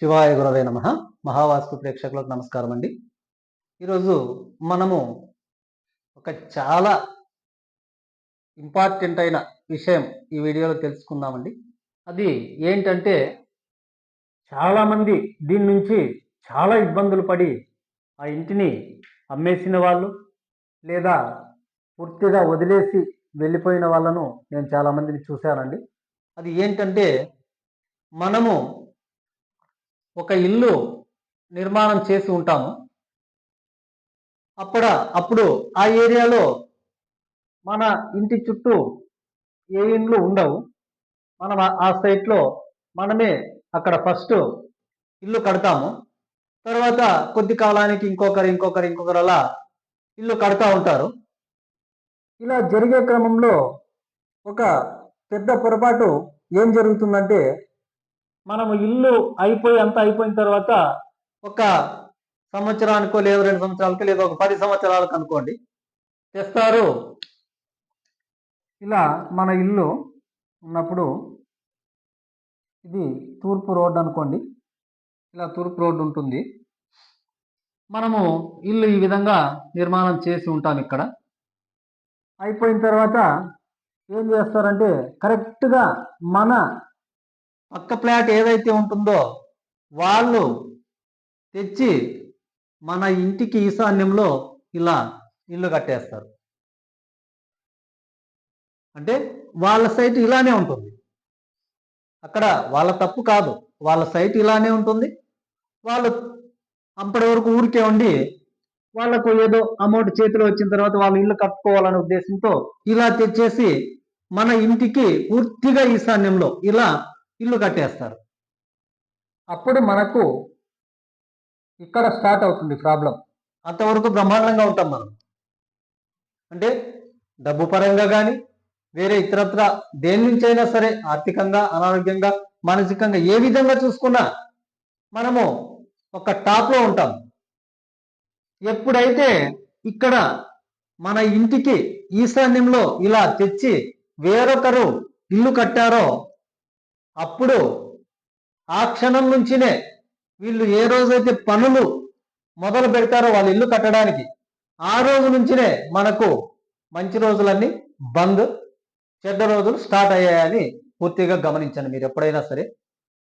శివాయ గురవే నమ. మహావాస్తు ప్రేక్షకులకు నమస్కారం అండి. ఈరోజు మనము ఒక చాలా ఇంపార్టెంట్ అయిన విషయం ఈ వీడియోలో తెలుసుకుందామండి. అది ఏంటంటే చాలామంది దీని నుంచి చాలా ఇబ్బందులు పడి ఆ ఇంటిని అమ్మేసిన వాళ్ళు లేదా పూర్తిగా వదిలేసి వెళ్ళిపోయిన వాళ్ళను నేను చాలామందిని చూశానండి. అది ఏంటంటే మనము ఒక ఇల్లు నిర్మాణం చేసి ఉంటాము. అప్పుడ అప్పుడు ఆ ఏరియాలో మన ఇంటి చుట్టూ ఏ ఇండ్లు ఉండవు. మనం ఆ- సైట్లో మనమే అక్కడ ఫస్ట్ ఇల్లు కడతాము. తర్వాత కొద్ది కాలానికి ఇంకొకరు ఇంకొకరు ఇంకొకరు అలా ఇల్లు కడతా ఉంటారు. ఇలా జరిగే క్రమంలో ఒక పెద్ద పొరపాటు ఏం జరుగుతుందంటే మనము ఇల్లు అయిపోయి అంతా అయిపోయిన తర్వాత ఒక సంవత్సరానికో లేదు రెండు సంవత్సరాలకో లేదా ఒక పది సంవత్సరాలకు అనుకోండి. తెస్తారు. ఇలా మన ఇల్లు ఉన్నప్పుడు ఇది తూర్పు రోడ్డు అనుకోండి. ఇలా తూర్పు రోడ్డు ఉంటుంది. మనము ఇల్లు ఈ విధంగా నిర్మాణం చేసి ఉంటాం ఇక్కడ. అయిపోయిన తర్వాత ఏం చేస్తారంటే కరెక్ట్గా మన పక్క ఫ్లాట్ ఏదైతే ఉంటుందో వాళ్ళు తెచ్చి మన ఇంటికి ఈశాన్యంలో ఇలా ఇల్లు కట్టేస్తారు. అంటే వాళ్ళ సైట్ ఇలానే ఉంటుంది. అక్కడ వాళ్ళ తప్పు కాదు. వాళ్ళ సైట్ ఇలానే ఉంటుంది. వాళ్ళు అప్పటి వరకు ఊరికే ఉండి వాళ్ళకు ఏదో అమౌంట్ చేతిలో వచ్చిన తర్వాత వాళ్ళు ఇల్లు కట్టుకోవాలనే ఉద్దేశంతో ఇలా తెచ్చేసి మన ఇంటికి పూర్తిగా ఈశాన్యంలో ఇలా ఇల్లు కట్టేస్తారు. అప్పుడు మనకు ఇక్కడ స్టార్ట్ అవుతుంది ప్రాబ్లం. అంతవరకు బ్రహ్మాండంగా ఉంటాం మనం. అంటే డబ్బు పరంగా కానీ వేరే ఇతరత్ర దేని నుంచైనా సరే ఆర్థికంగా అనారోగ్యంగా మానసికంగా ఏ విధంగా చూసుకున్నా మనము ఒక టాప్లో ఉంటాం. ఎప్పుడైతే ఇక్కడ మన ఇంటికి ఈశాన్యంలో ఇలా తెచ్చి వేరొకరు ఇల్లు కట్టారో అప్పుడు ఆ క్షణం నుంచినే వీళ్ళు ఏ రోజైతే పనులు మొదలు పెడతారో వాళ్ళ ఇల్లు కట్టడానికి ఆ రోజు నుంచినే మనకు మంచి రోజులన్నీ బంద్ చెడ్డ రోజులు స్టార్ట్ అయ్యాయని పూర్తిగా గమనించండి మీరు ఎప్పుడైనా సరే.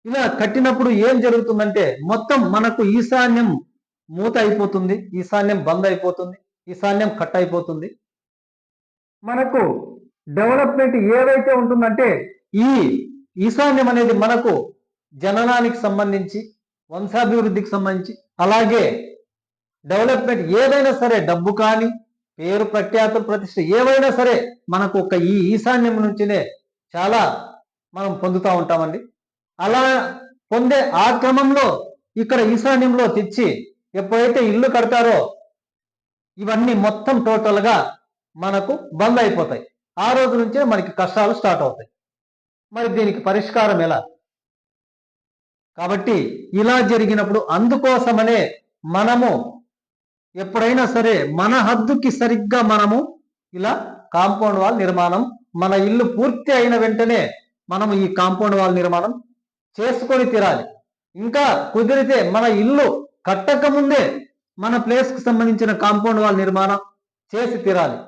ఇలా కట్టినప్పుడు ఏం జరుగుతుందంటే మొత్తం మనకు ఈశాన్యం మూత అయిపోతుంది ఈశాన్యం బంద్ అయిపోతుంది ఈశాన్యం కట్ అయిపోతుంది. మనకు డెవలప్మెంట్ ఏదైతే ఉంటుందంటే ఈ ఈశాన్యం అనేది మనకు జననానికి సంబంధించి వంశాభివృద్ధికి సంబంధించి అలాగే డెవలప్మెంట్ ఏదైనా సరే డబ్బు కానీ పేరు ప్రఖ్యాతులు ప్రతిష్ట ఏవైనా సరే మనకు ఒక ఈ ఈశాన్యం నుంచినే చాలా మనం పొందుతూ ఉంటామండి. అలా పొందే ఆ క్రమంలో ఇక్కడ ఈశాన్యంలో తెచ్చి ఎప్పుడైతే ఇల్లు కడతారో ఇవన్నీ మొత్తం టోటల్గా మనకు బంద్ అయిపోతాయి. ఆ రోజు నుంచే మనకి కష్టాలు స్టార్ట్ అవుతాయి. మరి దీనికి పరిష్కారం ఎలా? కాబట్టి ఇలా జరిగినప్పుడు అందుకోసమనే మనము ఎప్పుడైనా సరే మన హద్దుకి సరిగ్గా మనము ఇలా కాంపౌండ్ వాల్ నిర్మాణం మన ఇల్లు పూర్తి అయిన వెంటనే మనము ఈ కాంపౌండ్ వాల్ నిర్మాణం చేసుకొని తీరాలి. ఇంకా కుదిరితే మన ఇల్లు కట్టక ముందే మన ప్లేస్కు సంబంధించిన కాంపౌండ్ వాల్ నిర్మాణం చేసి తీరాలి.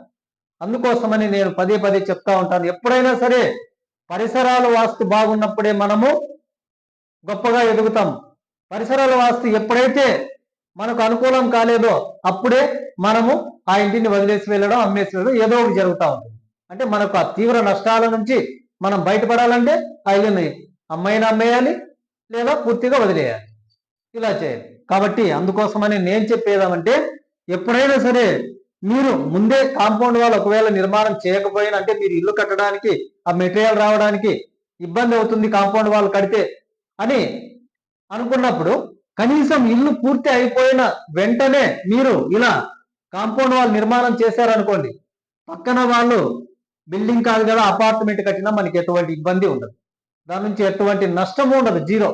అందుకోసమని నేను పదే పదే చెప్తా ఉంటాను. ఎప్పుడైనా సరే పరిసరాలు వాస్తు బాగున్నప్పుడే మనము గొప్పగా ఎదుగుతాం. పరిసరాల వాస్తు ఎప్పుడైతే మనకు అనుకూలం కాలేదో అప్పుడే మనము ఆ ఇంటిని వదిలేసి వెళ్ళడం అమ్మేసి వెళ్ళడం ఏదో ఒకటి జరుగుతూ ఉంటుంది. అంటే మనకు ఆ తీవ్ర నష్టాల నుంచి మనం బయటపడాలంటే ఆ ఇల్లుని అమ్మైనా అమ్మేయాలి లేదా పూర్తిగా వదిలేయాలి. ఇలా చేయాలి. కాబట్టి అందుకోసమని నేను చెప్పేదామంటే ఎప్పుడైనా సరే మీరు ముందే కాంపౌండ్ వాళ్ళు ఒకవేళ నిర్మాణం చేయకపోయినా అంటే మీరు ఇల్లు కట్టడానికి ఆ మెటీరియల్ రావడానికి ఇబ్బంది అవుతుంది కాంపౌండ్ వాళ్ళు కడితే అని అనుకున్నప్పుడు కనీసం ఇల్లు పూర్తి అయిపోయిన వెంటనే మీరు ఇలా కాంపౌండ్ వాళ్ళు నిర్మాణం చేశారనుకోండి పక్కన వాళ్ళు బిల్డింగ్ కాదు కదా అపార్ట్మెంట్ కట్టినా మనకి ఎటువంటి ఇబ్బంది ఉండదు. దాని నుంచి ఎటువంటి నష్టము ఉండదు జీరో.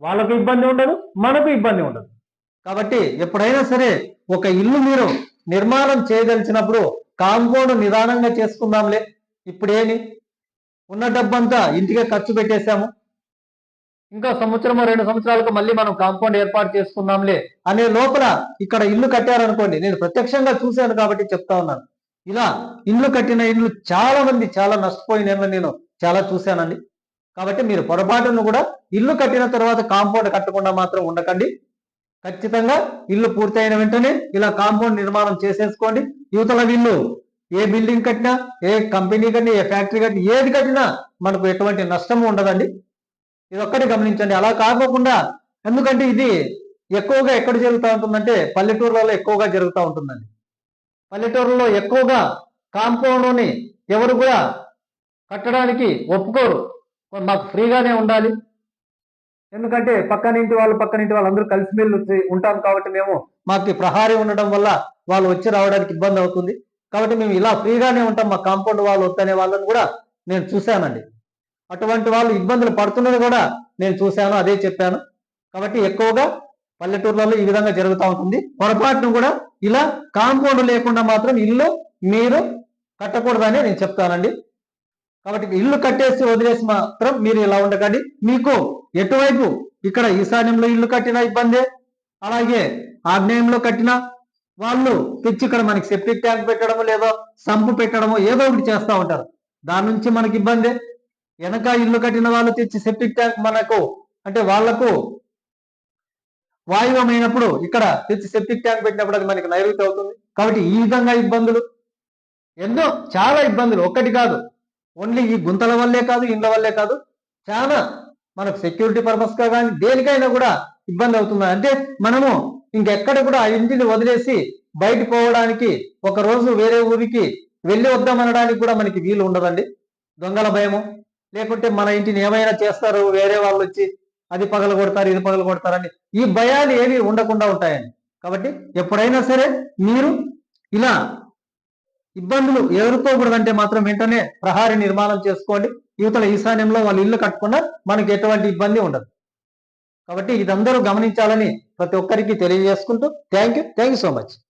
వాళ్ళకు ఇబ్బంది ఉండదు మనకు ఇబ్బంది ఉండదు. కాబట్టి ఎప్పుడైనా సరే ఒక ఇల్లు మీరు నిర్మాణం చేయదలిచినప్పుడు కాంపౌండ్ నిదానంగా చేసుకుందాంలే. ఇప్పుడేమి? ఉన్న డబ్బంతా ఇంటికే ఖర్చు పెట్టేశాము. ఇంకా సంవత్సరము రెండు సంవత్సరాలకు మళ్ళీ మనం కాంపౌండ్ ఏర్పాటు చేసుకుందాంలే అనే లోపల ఇక్కడ ఇల్లు కట్టారనుకోండి. నేను ప్రత్యక్షంగా చూశాను కాబట్టి చెప్తా ఉన్నాను. ఇలా ఇల్లు కట్టిన ఇల్లు చాలా మంది చాలా నష్టపోయిన నేను చాలా చూశానండి. కాబట్టి మీరు పొరపాటును కూడా ఇల్లు కట్టిన తర్వాత కాంపౌండ్ కట్టకుండా మాత్రం ఉండకండి. ఖచ్చితంగా ఇల్లు పూర్తయిన వెంటనే ఇలా కాంపౌండ్ నిర్మాణం చేసేసుకోండి. యువతల ఇల్లు ఏ బిల్డింగ్ కట్టినా ఏ కంపెనీ కట్టినా ఏ ఫ్యాక్టరీ కట్టినా ఏది కట్టినా మనకు ఎటువంటి నష్టము ఉండదండి. ఇది గమనించండి. అలా కాకోకుండా ఎందుకంటే ఇది ఎక్కువగా ఎక్కడ జరుగుతూ ఉంటుందంటే పల్లెటూర్లలో ఎక్కువగా జరుగుతూ ఉంటుందండి. పల్లెటూరులో ఎక్కువగా కాంపౌండ్ని ఎవరు కూడా కట్టడానికి ఒప్పుకోరు. మాకు ఫ్రీగానే ఉండాలి. ఎందుకంటే పక్కనింటి వాళ్ళు పక్కనింటి వాళ్ళు అందరూ కలిసిమెలిసి ఉంటాం కాబట్టి మేము మాకు ప్రహారీ ఉండడం వల్ల వాళ్ళు వచ్చి రావడానికి ఇబ్బంది అవుతుంది. కాబట్టి మేము ఇలా ఫ్రీగానే ఉంటాం. మా కాంపౌండ్ వాళ్ళు వద్దనే వాళ్ళని కూడా నేను చూశానండి. అటువంటి వాళ్ళు ఇబ్బందులు పడుతున్నది కూడా నేను చూశాను అదే చెప్పాను. కాబట్టి ఎక్కువగా పల్లెటూర్లలో ఈ విధంగా జరుగుతూ ఉంటుంది. పొరపాటును కూడా ఇలా కాంపౌండ్ లేకుండా మాత్రం ఇల్లు మీరు కట్టకూడదని నేను చెప్తానండి. కాబట్టి ఇల్లు కట్టేసి వదిలేసి మాత్రం మీరు ఇలా ఉండకండి. మీకు ఎటువైపు? ఇక్కడ ఈశాన్యంలో ఇల్లు కట్టిన ఇబ్బందే. అలాగే ఆగ్నేయంలో కట్టిన వాళ్ళు తెచ్చి ఇక్కడ మనకి సెప్టిక్ ట్యాంక్ పెట్టడము లేదా సంపు పెట్టడము ఏదో ఒకటి చేస్తూ ఉంటారు. దాని నుంచి మనకి ఇబ్బందే. వెనక ఇల్లు కట్టిన వాళ్ళు తెచ్చి సెప్టిక్ ట్యాంక్ మనకు అంటే వాళ్ళకు వాయువమైనప్పుడు ఇక్కడ తెచ్చి సెప్టిక్ ట్యాంక్ పెట్టినప్పుడు అది మనకి నైరుతి అవుతుంది. కాబట్టి ఈ విధంగా ఇబ్బందులు. ఎన్నో చాలా ఇబ్బందులు. ఒక్కటి కాదు. ఓన్లీ ఈ గుంతల వల్లే కాదు ఇండ్ల వల్లే కాదు. చాలా మనకు సెక్యూరిటీ పర్పస్గా కానీ దేనికైనా కూడా ఇబ్బంది అవుతుంది. అంటే మనము ఇంకెక్కడ కూడా ఆ ఇంటిని వదిలేసి బయట పోవడానికి ఒక రోజు వేరే ఊరికి వెళ్ళి వద్దామనడానికి కూడా మనకి వీలు ఉండదండి. దొంగల భయము. లేకుంటే మన ఇంటిని ఏమైనా చేస్తారు వేరే వాళ్ళు వచ్చి అది పగల కొడతారు ఇది పగల కొడతారని ఈ భయాలు ఏవి ఉండకుండా ఉంటాయండి. కాబట్టి ఎప్పుడైనా సరే మీరు ఇలా ఇబ్బందులు ఎదుర్కోకూడదంటే మాత్రం వెంటనే ప్రహారీ నిర్మాణం చేసుకోండి. యువతల ఈశాన్యంలో వాళ్ళు ఇల్లు కట్టకుండా మనకి ఎటువంటి ఇబ్బంది ఉండదు. కాబట్టి ఇదందరూ గమనించాలని ప్రతి ఒక్కరికి తెలియజేసుకుంటూ thank you. Thank you so much.